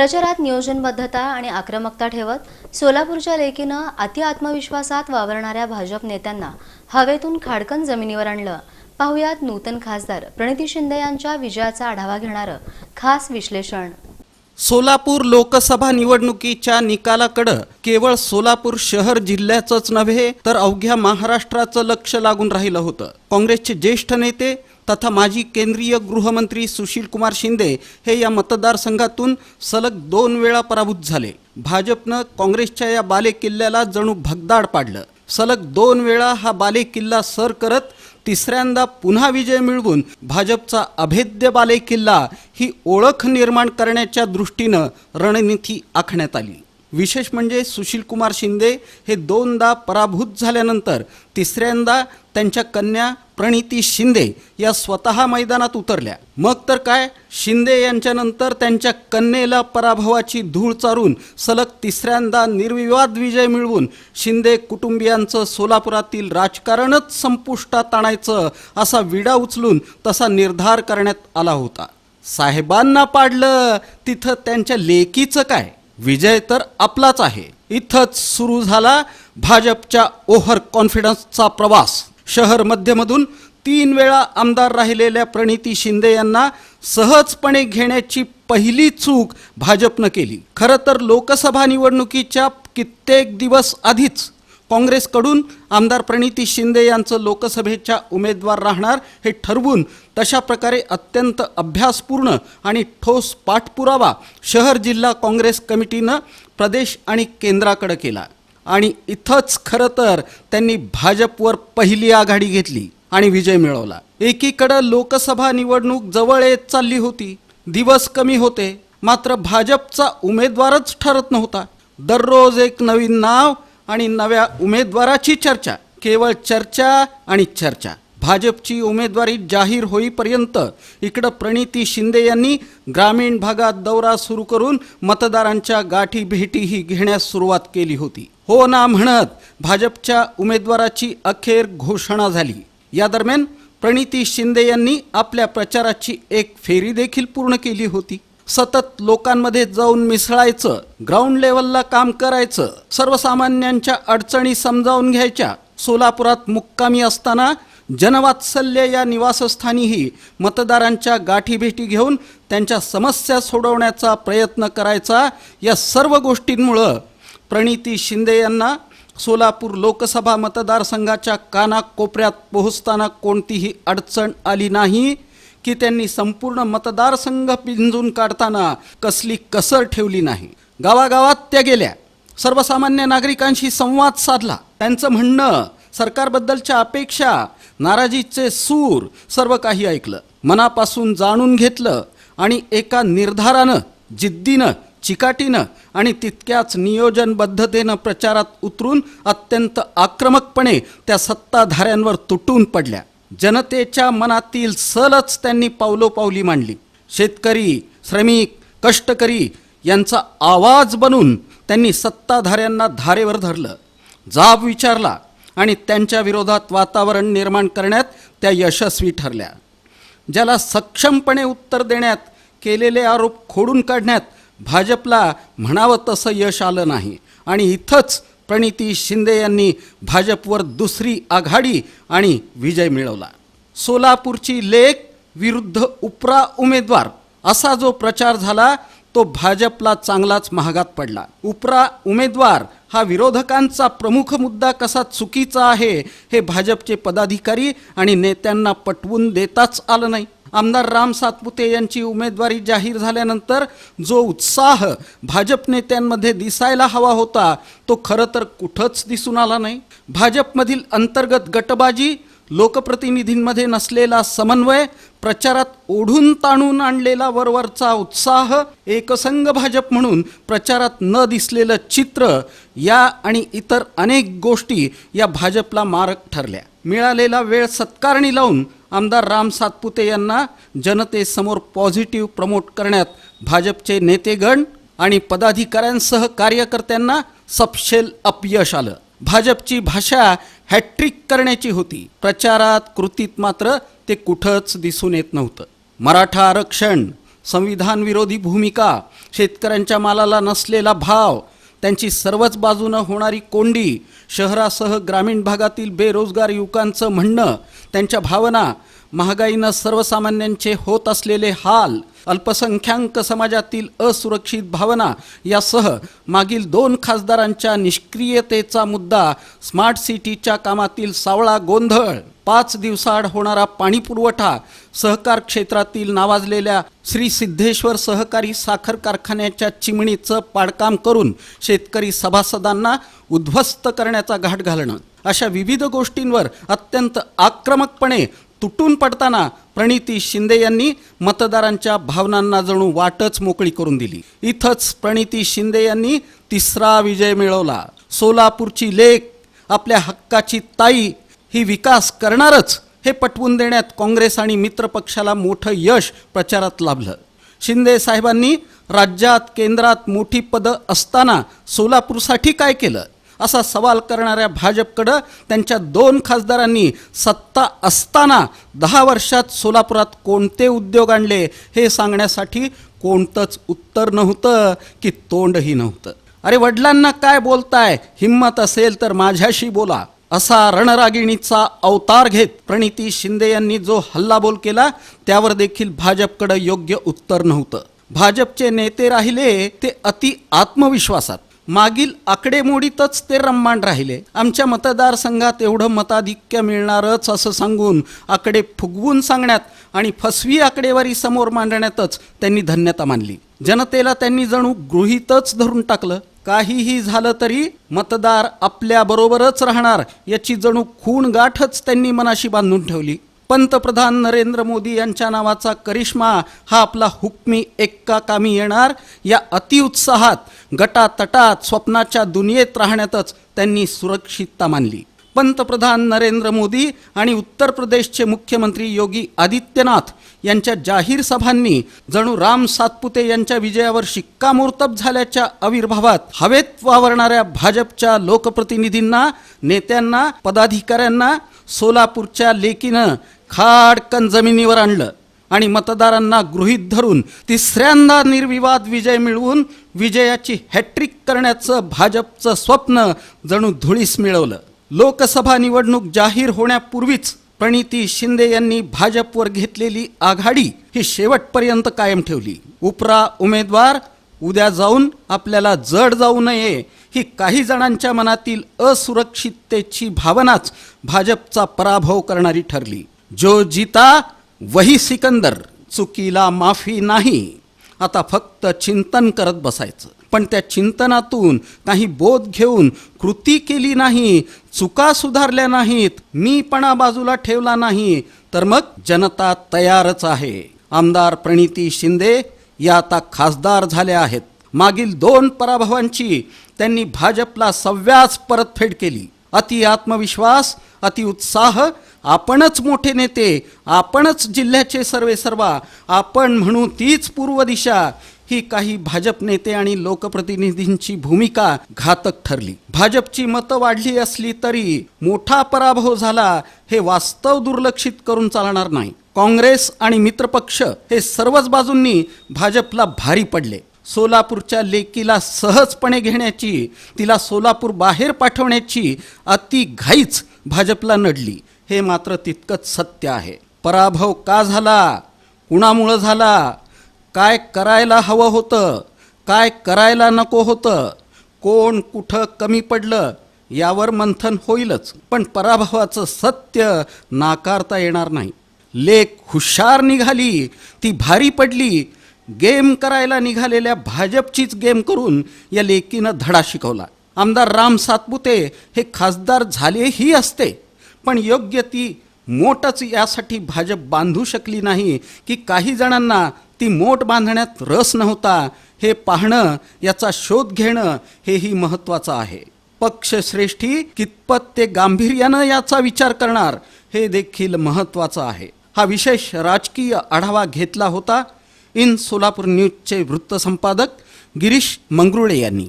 प्रचारात नियोजनबद्धता आणि आक्रमकता ठेवत सोलापूरच्या लेकीनं अति आत्मविश्वासात वावरणाऱ्या भाजप नेत्यांना हवेतून खाडकन जमिनीवर आणलं. पाहुयात नूतन खासदार प्रणिती शिंदे यांच्या विजयाचा आढावा घेणारं खास विश्लेषण. सोलापूर लोकसभा निवडणुकीच्या निकालाकडं केवळ सोलापूर शहर जिल्ह्याचंच नव्हे तर अवघ्या महाराष्ट्राचं लक्ष लागून राहिलं होतं. काँग्रेसचे ज्येष्ठ नेते तथा माजी केंद्रीय गृहमंत्री सुशील कुमार शिंदे हे या मतदारसंघातून सलग दोन वेळा पराभूत झाले. भाजपनं काँग्रेसच्या या बाले किल्ल्याला जणू भगदाड पाडलं. सलग दोन वेळा हा बाले किल्ला सर करत तिसऱ्यांदा पुन्हा विजय मिळवून भाजपचा अभेद्य बाले किल्ला ही ओळख निर्माण करण्याच्या दृष्टीनं रणनीती आखण्यात आली. विशेष म्हणजे सुशील कुमार शिंदे हे दोनदा पराभूत झाल्यानंतर तिसऱ्यांदा त्यांच्या कन्या प्रणिती शिंदे या स्वतः मैदानात उतरल्या. मग तर काय? शिंदे यांच्यानंतर त्यांच्या कन्येला पराभवाची धूळ चारून सलग तिसऱ्यांदा निर्विवाद विजय मिळवून शिंदे कुटुंबियांचं सोलापुरातील राजकारणच संपुष्टात आणायचं असा विडा उचलून तसा निर्धार करण्यात आला होता. साहेबांना पाडलं तिथं त्यांच्या लेकीचं काय? विजय तर आपलाच आहे. इथंच सुरू झाला भाजपच्या ओव्हर कॉन्फिडन्सचा प्रवास. शहर मध्यमधून तीन वेळा आमदार राहिलेल्या प्रणिती शिंदे यांना सहजपणे घेण्याची पहिली चूक भाजपनं केली. खरं तर लोकसभा निवडणुकीच्या कित्येक दिवस आधीच काँग्रेसकडून आमदार प्रणिती शिंदे यांचं लोकसभेच्या उमेदवार राहणार हे ठरवून तशा प्रकारे अत्यंत अभ्यासपूर्ण आणि ठोस पाठपुरावा शहर जिल्हा काँग्रेस कमिटीनं प्रदेश आणि केंद्राकडे केला. आणि इथंच खरं तर त्यांनी भाजपवर पहिली आघाडी घेतली आणि विजय मिळवला. एकीकडं लोकसभा निवडणूक जवळ येत चालली होती. दिवस कमी होते. मात्र भाजपचा उमेदवारच ठरत नव्हता. दररोज एक नवीन नाव आणि नव्या उमेदवाराची चर्चा. केवळ चर्चा आणि चर्चा. भाजपची उमेदवारी जाहीर होईपर्यंत इकडं प्रणिती शिंदे यांनी ग्रामीण भागात दौरा सुरू करून मतदारांच्या गाठी भेटीही घेण्यास सुरुवात केली होती. हो ना म्हणत भाजपच्या उमेदवाराची अखेर घोषणा झाली. या दरम्यान प्रणिती शिंदे यांनी आपल्या प्रचाराची एक फेरी देखील पूर्ण केली होती. सतत लोकांमध्ये जाऊन मिसळायचं ग्राउंड लेवलला काम करायचं सर्वसामान्यांच्या अडचणी समजावून घ्यायच्या सोलापुरात मुक्कामी असताना जनवात्सल्य या निवासस्थानीही मतदारांच्या गाठीभेटी घेऊन त्यांच्या समस्या सोडवण्याचा प्रयत्न करायचा या सर्व गोष्टींमुळं प्रणिती शिंदे यांना सोलापूर लोकसभा मतदारसंघाच्या कानाकोपऱ्यात पोहोचताना कोणतीही अडचण आली नाही की त्यांनी संपूर्ण मतदारसंघ पिंजून काढताना कसली कसर ठेवली नाही. गावागावात त्या गेल्या. सर्वसामान्य नागरिकांशी संवाद साधला. त्यांचं म्हणणं सरकारबद्दलच्या अपेक्षा नाराजीचे सूर सर्व काही ऐकलं. मनापासून जाणून घेतलं आणि एका निर्धारानं जिद्दीनं चिकाटीनं आणि तितक्याच नियोजनबद्धतेनं प्रचारात उतरून अत्यंत आक्रमकपणे त्या सत्ताधाऱ्यांवर तुटून पडल्या. जनतेच्या मनातील सलच त्यांनी पावलोपावली मांडली. शेतकरी श्रमिक कष्टकरी यांचा आवाज बनून त्यांनी सत्ताधाऱ्यांना धारेवर धरलं. जाब विचारला आणि त्यांच्या विरोधात वातावरण निर्माण करण्यात त्या यशस्वी ठरल्या. ज्याला सक्षमपणे उत्तर देण्यात केलेले आरोप खोडून काढण्यात भाजपला म्हणावं तसं यश आलं नाही. आणि इथंच प्रणिती शिंदे यांनी भाजपवर दुसरी आघाडी आणि विजय मिळवला. सोलापूरची लेख विरुद्ध उपरा उमेदवार असा जो प्रचार झाला तो भाजपला चांगलाच महागात पडला. उपरा उमेदवार हा विरोधकांचा प्रमुख मुद्दा कसा चुकीचा आहे हे भाजपचे पदाधिकारी आणि नेत्यांना पटवून देताच आलं नाही. आमदार राम सातपुते यांची उमेदवारी जाहीर झाल्यानंतर जो उत्साह भाजप नेत्यांमध्ये दिसायला हवा होता तो खरं तर कुठंच दिसून आला नाही. भाजपमधील अंतर्गत गटबाजी लोकप्रतिनिधींमध्ये नसलेला समन्वय प्रचारात ओढून ताणून आणलेला वरवरचा उत्साह एकसंघ भाजप म्हणून प्रचारात न दिसलेलं चित्र या आणि इतर अनेक गोष्टी या भाजपला मारक ठरल्या. मिळालेला वेळ सत्कारणी लावून आमदार राम सातपुते यांना जनतेसमोर पॉझिटिव्ह प्रमोट करण्यात भाजपचे नेतेगण आणि पदाधिकाऱ्यांसह कार्यकर्त्यांना सपशेल अपयश आलं. भाजपची भाषा हॅट्रिक करण्याची होती. प्रचारात कृतीत मात्र ते कुठंच दिसून येत नव्हतं. मराठा आरक्षण संविधान विरोधी भूमिका शेतकऱ्यांच्या मालाला नसलेला भाव त्यांची सर्वच बाजूनं होणारी कोंडी शहरासह ग्रामीण भागातील बेरोजगार युवकांचं म्हणणं त्यांच्या भावना महागाईनं सर्वसामान्यांचे होत असलेले हाल अल्पसंख्याक समाजातील असुरक्षित भावना यासह मागील दोन खासदारांच्या निष्क्रियतेचा मुद्दा स्मार्ट सिटीच्या कामातील सावळा गोंधळ पाच दिवसाआड होणारा पाणीपुरवठा सहकार क्षेत्रातील नावाजलेल्या श्री सिद्धेश्वर सहकारी साखर कारखान्याच्या चिमणीचं पाडकाम करून शेतकरी सभासदांना उद्ध्वस्त करण्याचा घाट घालणं. अशा विविध गोष्टींवर अत्यंत आक्रमकपणे तुटून पडताना प्रणिती शिंदे यांनी मतदारांच्या भावनांना जणू वाटच मोकळी करून दिली. इथंच प्रणिती शिंदे यांनी तिसरा विजय मिळवला. सोलापूरची लेख आपल्या हक्काची ताई ही विकास करणारच हे पटवून देण्यात काँग्रेस आणि मित्र पक्षाला मोठं यश प्रचारात लाभलं. शिंदे साहेबांनी राज्यात केंद्रात मोठी पदं असताना सोलापूरसाठी काय केलं? असा सवाल करणाऱ्या भाजपकडं त्यांच्या दोन खासदारांनी सत्ता असताना दहा वर्षात सोलापुरात कोणते उद्योग आणले हे सांगण्यासाठी कोणतंच उत्तर नव्हतं की तोंडही नव्हतं. अरे वडिलांना काय बोलताय? हिंमत असेल तर माझ्याशी बोला. असा रणरागिणीचा अवतार घेत प्रणिती शिंदे यांनी जो हल्लाबोल केला त्यावर देखील भाजपकडं योग्य उत्तर नव्हतं. भाजपचे नेते राहिले ते अति आत्मविश्वासात. मागील आकडेमोडीतच ते रम्माण राहिले. आमच्या मतदारसंघात एवढं मताधिक्य मिळणारच असं सांगून आकडे फुगवून सांगण्यात आणि फसवी आकडेवारी समोर मांडण्यातच त्यांनी धन्यता मानली. जनतेला त्यांनी जणू गृहीतच धरून टाकलं. काहीही झालं तरी मतदार आपल्याबरोबरच राहणार याची जणू खूण गाठच त्यांनी मनाशी बांधून ठेवली. पंतप्रधान नरेंद्र मोदी यांच्या नावाचा करिश्मा हा आपला हुकमी एक्का कामी येणार. या अतिउत्साहात गटातटात स्वप्नाच्या दुनियेत राहण्यातच त्यांनी सुरक्षितता मानली. पंतप्रधान नरेंद्र मोदी आणि उत्तर प्रदेशचे मुख्यमंत्री योगी आदित्यनाथ यांच्या जाहीर सभांनी जणू राम सातपुते यांच्या विजयावर शिक्कामोर्तब झाल्याच्या आविर्भावात हवेत वावरणाऱ्या भाजपच्या लोकप्रतिनिधींना नेत्यांना पदाधिकाऱ्यांना सोलापूरच्या लेकीनं खाडकन जमिनीवर आणलं आणि मतदारांना गृहीत धरून तिसऱ्यांदा निर्विवाद विजय मिळवून विजयाची हॅट्रिक करण्याचं भाजपचं स्वप्न जणू धुळीस मिळवलं. लोकसभा निवडणूक जाहीर होण्यापूर्वीच प्रणिती शिंदे यांनी भाजपवर घेतलेली आघाडी ही शेवटपर्यंत कायम ठेवली. उपरा उमेदवार उद्या जाऊन आपल्याला जड जाऊ नये ही काही जणांच्या मनातील असुरक्षिततेची भावनाच भाजपचा पराभव करणारी ठरली. जो जीता वही सिकंदर. चुकीला माफी नाही. आता फक्त चिंतन करत बसायचं. पण त्या चिंतनातून काही बोध घेऊन कृती केली नाही चुका सुधारल्या नाहीत मीपणा बाजूला ठेवला नाही तर मग जनता तयारच आहे. आमदार प्रणिती शिंदे या आता खासदार झाल्या आहेत. मागील दोन पराभवांची त्यांनी भाजपला सव्याच परतफेड केली. अति आत्मविश्वास अति उत्साह आपणच मोठे नेते आपणच जिल्ह्याचे सर्वे सर्वा आपण म्हणू तीच पूर्व दिशा ही काही भाजप नेते आणि लोकप्रतिनिधींची भूमिका घातक ठरली. भाजपची मतं वाढली असली तरी मोठा पराभव झाला हे वास्तव दुर्लक्षित करून चालणार नाही. काँग्रेस आणि मित्रपक्ष हे सर्वच बाजूंनी भाजपला भारी पडले. सोलापूरच्या लेकीला सहजपणे घेण्याची तिला सोलापूर बाहेर पाठवण्याची अति घाईच भाजपला नडली. हे मात्र तितकंच सत्य आहे. पराभव का झाला? कुणामुळं झाला? काय करायला हवं होतं? काय करायला नको होतं? कोण कुठं कमी पडलं? यावर मंथन होईलच. पण पराभवाचं सत्य नाकारता येणार नाही. लेख हुशार निघाली ती भारी पडली गेम करायला निघालेल्या भाजपचीच गेम करून या लेकीनं धडा शिकवला. आमदार राम सातपुते हे खासदार झालेही असते पण योग्य ती मोठच यासाठी भाजप बांधू शकली नाही की काही जणांना ती मोठ बांधण्यात रस नव्हता हे पाहणं याचा शोध घेणं हेही महत्त्वाचं आहे. पक्षश्रेष्ठी कितपत ते गांभीर्यानं याचा विचार करणार हे देखील महत्त्वाचं आहे. हा विशेष राजकीय आढावा घेतला होता इन सोलापूर न्यूजचे वृत्तसंपादक गिरीश मंगरुळे यांनी.